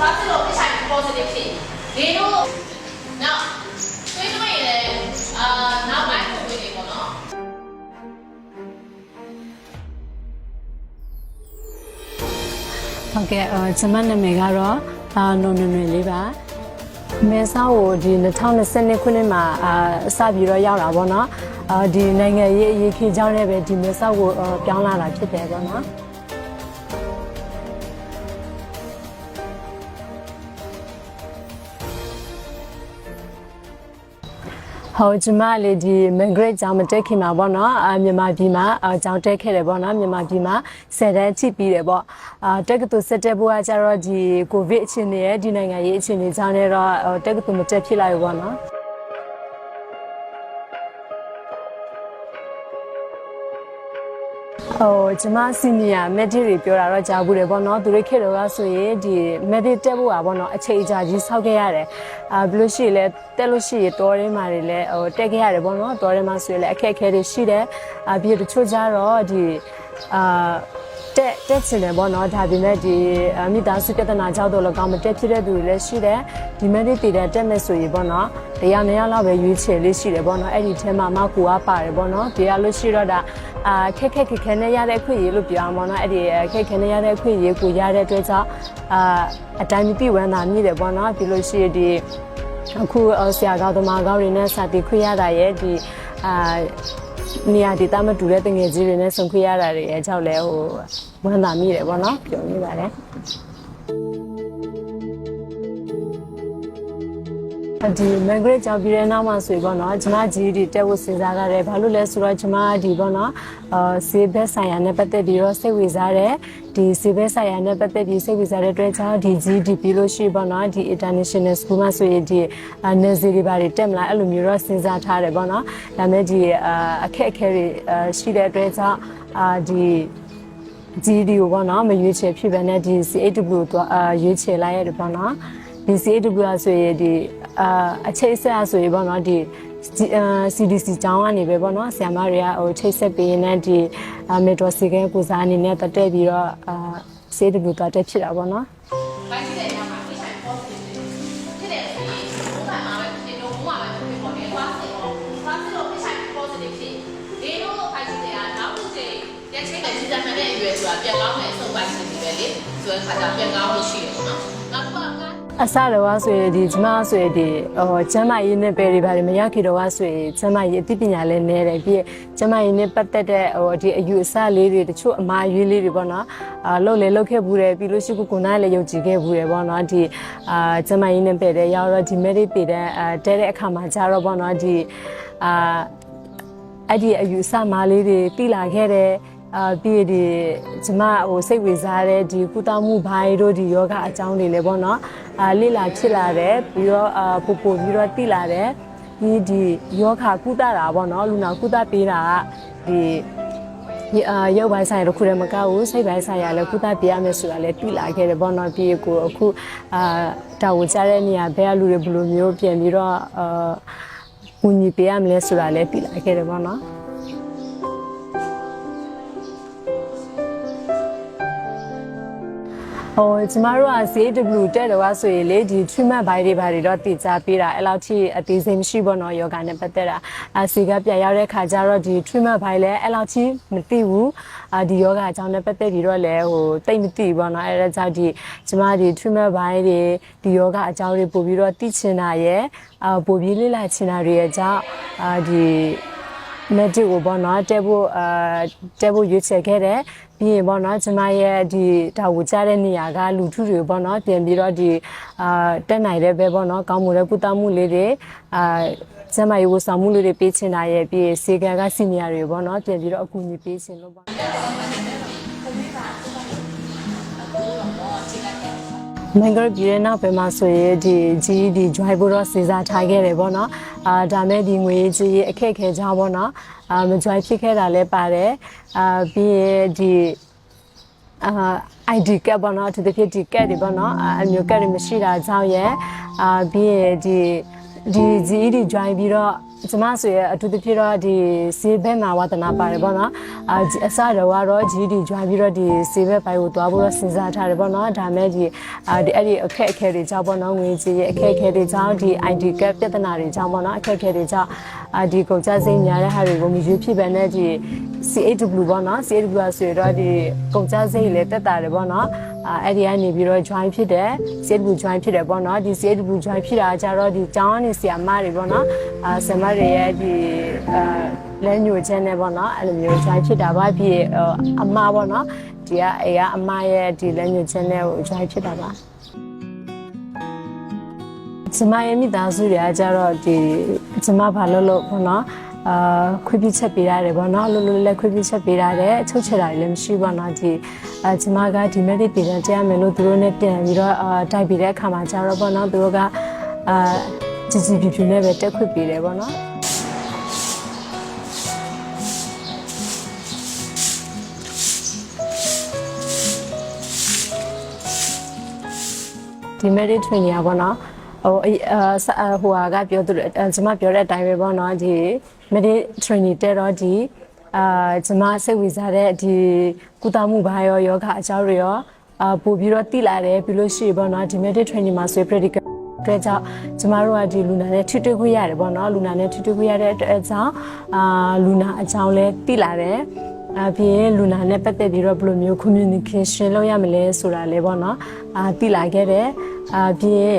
စစ်တော့သွားစစ်တော့ HIV positive ဖြစ်ဒီတော့နောက်တွေးတွေ့ရင်အာနောက်ပိုင်းကိုတွေ့နေပေါ့နော်ဟုတ်ကဲ့အော်ကျွန်မနာမည်ကတော့အာနော်နွယ်နွယ်လေးပါမဲဆောက်ကိုဒီ2020ခုနှစ်မှာအာစပြီးတော့ရောက်တာပေါ့နော်အာဒီနိုင်ငံရေးအရေးခေကြောင်းနဲ့ပဲဒီမဲဆောက်ကိုအာပြောင်းလာတာဖြစ်တယ်ပေါ့နော် ဟုတ်ကျမလေးဒီ migrate ကြောင်မတက်ခင်မှာပေါ့နော်အာမြန်မာပြည်မှာအာကြောင်တက်ခဲ့တယ်ပေါ့နော်မြန်မာပြည်မှာဆယ်တန်းချိပြီးတယ်ပေါ့အာတက္ကသိုလ်ဆက်တက်ဖို့ကကျတော့ဒီကိုဗစ်အခြေအနေရဲ့ဒီနိုင်ငံရေးအခြေအနေကြောင့်လည်းတော့အာတက္ကသိုလ်မတက်ဖြစ်လာဘူးပေါ့နော် ဟိုကျမစီနီယာမက်ဒစ်တွေပြောတာတော့ကြားဘူးတယ်ပေါ့နော်သူတို့ခေတ်တော့ကဆိုရင်ဒီမက်ဒစ်တက်ဖို့อ่ะပေါ့နော်အချိန်ကြာကြီးဆောက်ခဲ့ရတယ်အာဘယ်လို့ရှိရင်လဲတက်လို့ရှိရင်တော်ထဲမှာတွေလဲဟိုတက်ခဲ့ရတယ်ပေါ့နော်တော်ထဲမှာဆိုရင်လဲအခက်အခဲတွေရှိတယ်အာပြီးတော့တချို့ကြတော့ဒီအာ တက်တက်ချင်တယ်ပေါ့နော်ဒါပေမဲ့ဒီအမိသားစုပြဿနာကြောင့်တော့လည်းကောင်းမတက်ဖြစ်တဲ့သူတွေလည်းရှိတယ်ဒီမက်ဒစ်တည်တဲ့တက်မဲ့ဆိုရင်ပေါ့နော်တရားမရလောက်ပဲရွေးချယ်လေးရှိတယ်ပေါ့နော်အဲ့ဒီထဲမှာမကူကပါတယ်ပေါ့နော်တရားလို့ရှိတော့ဒါအာခက်ခက်ခက်ခဲနဲ့ရတဲ့အခွင့်အရေးလို့ပြောအောင်ပေါ့နော်အဲ့ဒီခက်ခဲနဲ့ရတဲ့အခွင့်အရေးကိုရတဲ့အတွက်ကြောင့်အာအတိုင်းမပြည့်ဝမ်းသာမြည်တယ်ပေါ့နော်ဒီလိုရှိရင်ဒီအခုဆရာကောင်းသမားကောင်းတွေနဲ့စာတီခွေရတာရဲ့ဒီအာ နေရာဒေသမတူတဲ့တငယ်ကြီးတွေနဲ့ဆုံခွေရတာတွေရဲ့အကြောက်လဲဟိုဝမ်းသာမိတယ်ပေါ့နော်ပြောနေပါတယ် ဒီ migrate ကြောင့်ပြီးတဲ့နောက်မှာဆိုရင်ပေါ့နော်ကျွန်မ GD တက်ဖို့စဉ်းစားရတယ်ဘာလို့လဲဆိုတော့ကျွန်မဒီပေါ့နော်အာစေဘက်ဆိုင်ရာနဲ့ပတ်သက်ပြီးတော့စိတ်ဝင်စားတယ်ဒီစေဘက်ဆိုင်ရာနဲ့ပတ်သက်ပြီးစိတ်ဝင်စားတဲ့အတွက်ကြောင့်ဒီ GD ပြီးလို့ရှိရင်ပေါ့နော်ဒီ international school မှာဆိုရင်ဒီနယ်စီတွေဘာတွေတက်မလားအဲ့လိုမျိုးတော့စဉ်းစားထားတယ်ပေါ့နော်ဒါပေမဲ့ဒီအာအခက်အခဲတွေအာရှိတဲ့အတွက်ကြောင့်အာဒီ GD ကိုပေါ့နော်မရွေးချယ်ဖြစ်ပဲနဲ့ဒီ C8W ကိုအာရွေးချယ်လိုက်ရတယ်ပေါ့နော်ဒီ C8W ဆိုရင်ဒီ အာအချိတ်ဆက်ဆိုရင်ပေါ့နော်ဒီအာ CDC ကျောင်းကနေပဲပေါ့နော်ဆရာမတွေကဟိုချိတ်ဆက်ပေးရင်လည်းဒီမေတ္တာစီကဲကိုစားအနေနဲ့တက်တက်ပြီးတော့အာ C8W တော့တက်ဖြစ်တာပေါ့နော်ဘိုင်းတဲ့ညမှာ HIV positive ဖြစ်တယ်ဆိုရင်ဘုံကမှာပဲဖြစ်တော့ဘုံမှာပဲဖြစ်ပေါ်တယ်သွားစစ်တော့သွားစစ်တော့ HIV positive ဖြစ်ဒီတော့ဖိုက်စစ်တဲ့ကနောက်တစ်ချိန်ရက်ချင်းနဲ့ကြီးစံမှန်တဲ့အရွယ်ဆိုတာပြန်ကောင်းမယ်အဆုံးပိုင်းစစ်ပြီပဲလေဆိုတဲ့ခါကျပြန်ကောင်းလို့ရှိတယ်ပေါ့နော်နောက်တစ်ခါက အစတော့ဆိုရင်ဒီကျမဆိုရင်ဒီဟိုကျမ်းမာရေးနဲ့ပဲတွေပါတယ်မရခေတော့ဆိုရင်ကျမ်းမာရေးအသိပညာလည်းနည်းတယ်ပြီးရင်ကျမ်းမာရေးနဲ့ပတ်သက်တဲ့ဟိုဒီအယူအဆလေးတွေတချို့အမှားအယွင်းလေးတွေပေါ့နော်အာလှုပ်လေလှုပ်ခဲ့ဘူးတယ်ပြီးလို့ရှိခုကိုနားလည်းယုံကြည်ခဲ့ဘူးတယ်ပေါ့နော်ဒီအာကျမ်းမာရေးနဲ့ပဲတဲ့ရောက်တော့ဒီ merit တည်တဲ့အဲတဲတဲ့အခါမှာကြာတော့ပေါ့နော်ဒီအာအဲ့ဒီအယူအဆမားလေးတွေတိလာခဲ့တယ် အာပြီးရဒီကျမဟိုစိတ်ဝင်စားတဲ့ဒီကုသမှုဘိုင်းတို့ဒီယောဂအကြောင်းတွေလည်းပေါ့နော်အာလိလာဖြစ်လာတယ်ပြီးတော့အာပို့ပို့ပြီးတော့တိလာတယ်ဒီဒီယောဂကုသတာပေါ့နော်လူနာကုသပေးတာကဒီဒီအာရုပ်ပိုင်းဆိုင်ရာတစ်ခုတည်းမကဘူးစိတ်ပိုင်းဆိုင်ရာလည်းကုသပေးရမယ်ဆိုတာလည်းတိလာခဲ့တယ်ပေါ့နော်ပြီးကိုအခုအာတာဝန်ကျတဲ့နေရာဘယ်ကလူတွေဘယ်လိုမျိုးပြင်ပြီးတော့အာကူညီပေးရမလဲဆိုတာလည်းတိလာခဲ့တယ်ပေါ့နော် ဟိုကျမတို့က CW တက်တော့ဆိုရင်လေဒီ treatment ဘိုင်းတွေဘာတွေတော့တည်ကြပေးတာအဲ့လောက်ထိအသေးစိတ်မရှိဘောနော်ယောဂနဲ့ပတ်သက်တာအစီကပြန်ရောက်တဲ့ခါကျတော့ဒီ treatment ဘိုင်းလည်းအဲ့လောက်ထိမသိဘူးအာဒီယောဂအကြောင်းနဲ့ပတ်သက်ပြီးတော့လည်းဟိုတိတ်မသိဘူးဘောနော်အဲ့ဒါကြောင့်ဒီကျမဒီ treatment ဘိုင်းတွေဒီယောဂအကြောင်းတွေပို့ပြီးတော့သိချင်တာရဲ့အာပို့ပြီးလေ့လာချင်တာတွေရဲ့ကြောင့်အာဒီ medic ကိုပေါ့နော်တက်ဖို့အာတက်ဖို့ရွေးချယ်ခဲ့တယ် ပြီးရင်ပေါ့နော်ကျမရဲ့ဒီဒါဝကြတဲ့နေရာကလူထုတွေပေါ့နော်ပြင်ပြီးတော့ဒီအာတက်နိုင်တဲ့ပဲပေါ့နော်ကောင်းမှုတဲ့ကုသမှုလေးတွေအာကျမရေဝဆောင်မှုလေးတွေပေးချင်တာရဲ့ပြီးရင်စေကကစီနီယာတွေပေါ့နော်ပြင်ပြီးတော့အကူအညီပေးချင်လို့ပေါ့မင်္ဂလာပြည်ရဲ့နောက်ပဲမှာဆိုရင်ဒီကြီးဒီ joy ဘိုတော့စဉ်းစားထားခဲ့တယ်ပေါ့နော်အာဒါမဲ့ဒီငွေကြီးရဲ့အခက်ခဲကြပေါ့နော် အာမ joy ဖြစ်ခဲ့တာလည်းပါတယ်အာပြီးရင်ဒီအာ ID ကပ်ပေါ့နော်သူတစ်ဖြစ်ဒီကပ်တွေပေါ့နော်အာအမျိုးကပ်တွေမရှိတာကြောင့်ရဲ့အာပြီးရင်ဒီဒီကြီးဒီ join ပြီးတော့ ကျမဆိုရအထူးသဖြင့်တော့ဒီစေဘက်မှာဝါသနာပါတယ်ပေါ့နော်အာဒီအစတော့ကတော့ GD ကြွားပြီးတော့ဒီစေဘက်ပိုင်းကိုသွားဖို့တော့စဉ်းစားထားတယ်ပေါ့နော်ဒါမဲ့ဒီအာဒီအဲ့ဒီအခက်အခဲတွေကြောင့်ပေါ့နော်ငွေကြေးရဲ့အခက်အခဲတွေကြောင့်ဒီ ID card ပြဿနာတွေကြောင့်ပေါ့နော်အခက်အခဲတွေကြောင့်အာဒီကုန်ကျစရိတ်များတဲ့ဟာတွေကိုမရွေးဖြစ်ပဲနဲ့ဒီ CAW ပေါ့နော် CAW ဆိုရတော့ဒီကုန်ကျစရိတ်လည်းတက်တာတယ်ပေါ့နော် အာအဲ့ဒီကနေပြီးတော့ join ဖြစ်တယ် CAW join ဖြစ်တယ်ပေါ့နော်ဒီ CAW join ဖြစ်တာကြတော့ဒီကျောင်းကနေဆရာမတွေပေါ့နော်အာဆရာမတွေရဲ့ဒီအာလဲညိုချက်နဲ့ပေါ့နော်အဲ့လိုမျိုး join ဖြစ်တာပါဖြစ်အမပေါ့နော်ဒီကအေကအမရဲ့ဒီလဲညိုချက်နဲ့ကို join ဖြစ်တာပါကျမရဲ့မိသားစုတွေကကြတော့ဒီကျမဘာလို့လို့ပေါ့နော် အာခွင့်ပြုချက်ပေးရတယ်ပေါ့နော်လို့လို့လည်းခွင့်ပြုချက်ပေးရတယ်အချုပ်ချက်တာတွေလည်းမရှိဘူးပေါ့နော်ဒီအာကျမကဒီ medic ပြည်တဲ့တရားမယ်လို့သူတို့နဲ့ပြန်ပြီးတော့အာတိုက်ပြီးတဲ့အခါမှာကြတော့ပေါ့နော်သူတို့ကအာကြည်ကြည်ပြပြနဲ့ပဲတက်ခွင့်ပေးတယ်ပေါ့နော်ဒီ medic training อ่ะပေါ့နော်ဟိုအဲအာဟိုဟာကပြောသူကျမပြောတဲ့အတိုင်းပဲပေါ့နော်ဒီ medic training တက်တော့ဒီအာကျမစိတ်ဝင်စားတဲ့ဒီကုသမှုဘာရောယောဂအကြောင်းတွေရောအာပို့ပြီးတော့တိလာတယ်ပြီးလို့ရှိရင်ပေါ့နော်ဒီ medic training မှာဆို practical အတွက်ကြောင့်ကျမတို့ကဒီလူနာနဲ့ထွတွေ့ခွင့်ရတယ်ပေါ့နော်လူနာနဲ့ထွတွေ့ခွင့်ရတဲ့အတွက်ကြောင့်အာလူနာအကြောင်းလဲတိလာတယ်အပြင်လူနာနဲ့ပတ်သက်ပြီးတော့ဘယ်လိုမျိုး communication လုပ်ရမလဲဆိုတာလဲပေါ့နော်အာတိလာခဲ့တယ်အပြင်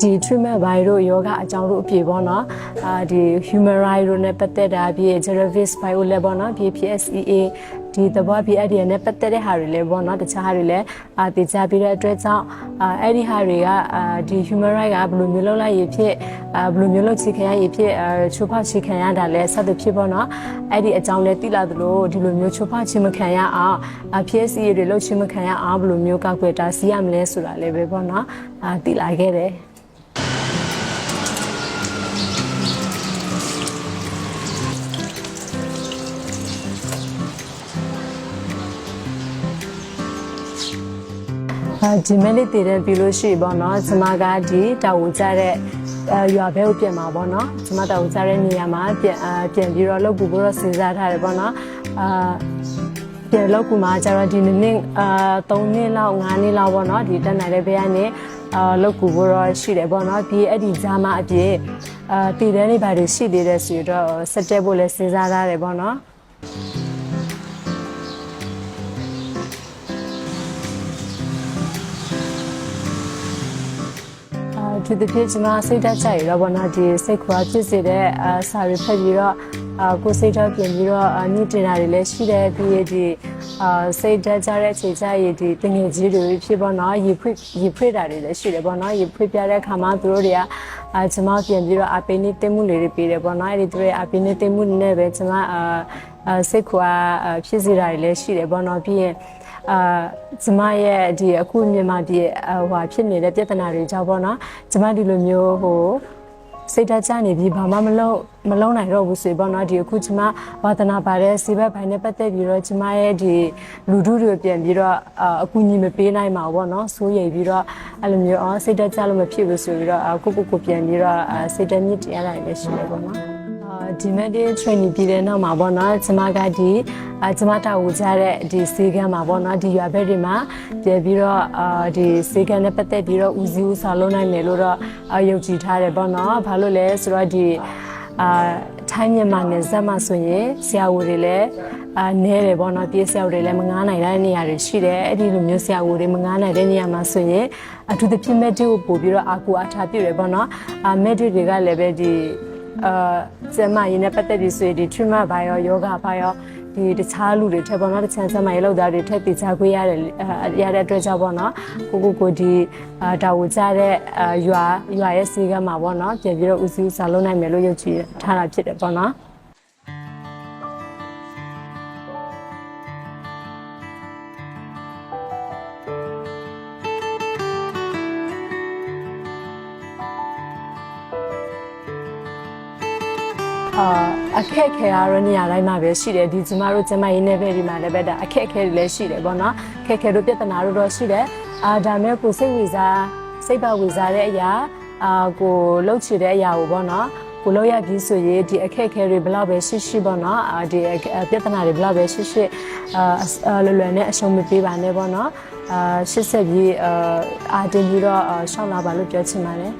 ဒီ treatment ဘိုင်တို့ယောဂအကြောင်းတို့အပြေပေါ့နော်အာဒီ human right တို့နဲ့ပတ်သက်တာအပြင် Jervis bio လည်းပေါ့နော် PPSEA ဒီသဘောပြအဲ့ဒီနဲ့ပတ်သက်တဲ့ဟာတွေလည်းပေါ့နော်တခြားဟာတွေလည်းအာတည်ကြပြီးတဲ့အတွက်ကြောင့်အာအဲ့ဒီဟာတွေကအာဒီ human right ကဘယ်လိုမျိုးလုပ်လိုက်ရဖြစ်အာဘယ်လိုမျိုးလုပ်ချခံရရဖြစ်အာချိုးဖောက်ချခံရတာလဲဆက်သဖြစ်ပေါ့နော်အဲ့ဒီအကြောင်းလဲသိလာသလိုဒီလိုမျိုးချိုးဖောက်ခြင်းမခံရအောင်အာ PSEA တွေလုပ်ခြင်းမခံရအောင်ဘယ်လိုမျိုးကောက်ွယ်တာစီးရမလဲဆိုတာလည်းပဲပေါ့နော်အာသိလာခဲ့တယ် အဲဒီမလေးတည်တဲ့ပြီးလို့ရှိပြီပေါ့နော်ကျမကဒီတာဝန်ကျတဲ့အဲရွာဘဲကိုပြန်มาပေါ့နော်ကျမတာဝန်ကျတဲ့နေရာမှာပြန်အပြန်ပြီးတော့လောက်ကူဖို့တော့စဉ်းစားထားတယ်ပေါ့နော်အာပြန်လောက်ကူမှာကျတော့ဒီနှစ်နှစ်အာ3နှစ်လောက်5နှစ်လောက်ပေါ့နော်ဒီတက်နိုင်တဲ့ဘဲကနေအာလောက်ကူဖို့တော့ရှိတယ်ပေါ့နော်ပြီးအဲ့ဒီဂျာမအပြည့်အာတည်တဲ့နေပါတွေရှိသေးတယ်ဆိုတော့စက်တက်ဖို့လည်းစဉ်းစားထားတယ်ပေါ့နော် အာဒီတစ်ဖြစ်ကျွန်မစိတ်ဓာတ်ကြရတော့ဗောနော်ဒီစိတ်ခွာဖြစ်စေတဲ့အာစာရီဖက်ပြီးတော့အာကိုယ်စိတ်ဓာတ်ပြင်ပြီးတော့အာညှိတင်တာတွေလည်းရှိတယ်ပြီးရဒီအာစိတ်ဓာတ်ကြတဲ့အချိန်ကျရဒီတငယ်ကြီးတွေဖြစ်ဗောနော်ရေဖွေရေဖွေတာတွေလည်းရှိတယ်ဗောနော်ရေဖွေပြတဲ့ခါမှာသူတို့တွေကအာကျွန်မပြင်ပြီးတော့အပိနေတင်မှုလေးတွေပေးတယ်ဗောနော်အဲ့ဒီသူတွေအပိနေတင်မှုနဲ့ပဲကျွန်မအာအာစိတ်ခွာအာဖြစ်စေတာတွေလည်းရှိတယ်ဗောနော်ပြီးရင် အာကျမရဲ့ဒီအခုမြန်မာပြည်ဟိုဖြစ်နေတဲ့ပြဿနာတွေကြောင့်ပေါ့နော်ကျမဒီလိုမျိုးဟိုစိတ်ဓာတ်ကျနေပြီးဘာမှမလုပ်မလုပ်နိုင်တော့ဘူးဆိုပေါ့နော်ဒီအခုကျမဝါသနာပါတဲ့စီဘက်ဘိုင်းနဲ့ပတ်သက်ပြီးတော့ကျမရဲ့ဒီလူထုတွေပြန်ပြီးတော့အအကူအညီမပေးနိုင်ပါဘူးပေါ့နော်စိုးရိမ်ပြီးတော့အဲ့လိုမျိုးအော်စိတ်ဓာတ်ကျလို့မဖြစ်ဘူးဆိုပြီးတော့ကိုကိုကိုပြန်ပြီးတော့စိတ်ဓာတ်မြင့်တရားလိုက်လည်းရှိတယ်ပေါ့နော်အာ ဒီမက်ဒီ training ပြည်တဲ့နောက်မှာပေါ့နော်ကျမကဒီအာကျမတာဝူကြတဲ့ဒီစေကမ်းမှာပေါ့နော်ဒီရွာဘက်တွေမှာပြည်ပြီးတော့အာဒီစေကမ်းနဲ့ပတ်သက်ပြီးတော့ဦးစီးဦးဆောင်လုပ်နိုင်မယ်လို့တော့အာယုံကြည်ထားတယ်ပေါ့နော်ဘာလို့လဲဆိုတော့ဒီအာထိုင်းမြန်မာနယ်စပ်မှာဆိုရင်ဆရာဝန်တွေလည်းအာနဲတယ်ပေါ့နော်ပြေးဆရာဝန်တွေလည်းမငားနိုင်တဲ့နေရာတွေရှိတယ်အဲ့ဒီလိုမျိုးဆရာဝန်တွေမငားနိုင်တဲ့နေရာမှာဆိုရင်အထူးသဖြင့်မက်ဒစ်ကိုပို့ပြီးတော့အာကူအားထားပြုတယ်ပေါ့နော်အာမက်ဒစ်တွေကလည်းပဲဒီ အာကျမရင်းနဲ့ပတ်သက်ပြီးဆိုရင်ဒီ treatment ဘာရောယောဂဘာရောဒီတခြားလူတွေထက်ပေါ့နော်တခြားကျမရေးလောက်သားတွေထက်ပြချခွေးရတယ်ရတဲ့အတွက်ကြောင့်ပေါ့နော်ကိုကိုကိုဒီအာတာဝကြတဲ့အာရွာရွာရဲ့စီကမှာပေါ့နော်ပြန်ပြီးတော့ဦးစီးစာလုံးနိုင်မယ်လို့ယုံကြည်ထားတာဖြစ်တယ်ပေါ့နော် အာအခက်အခဲကတော့နေရာတိုင်းမှာပဲရှိတယ်ဒီကျမတို့ကျမရင်းနဲ့ပဲဒီမှာလည်းပဲဒါအခက်အခဲတွေလည်းရှိတယ်ပေါ့နော်အခက်အခဲတို့ပြဿနာတို့တော့ရှိတယ်အာဒါမဲ့ကိုစိတ်ဝင်စားစိတ်ပါဝင်စားတဲ့အရာအာကိုလှုပ်ချင်တဲ့အရာကိုပေါ့နော်ကိုလောက်ရပြီဆိုရင်ဒီအခက်အခဲတွေဘယ်လောက်ပဲရှိရှိပေါ့နော်အာဒီအခက်ပြဿနာတွေဘယ်လောက်ပဲရှိရှိအာလွယ်လွယ်နဲ့အရှုံးမပေးပါနဲ့ပေါ့နော်အာရှစ်ဆက်ပြီးအာအာတင်ပြီးတော့အာရှောင်းလာပါလို့ပြောချင်ပါတယ်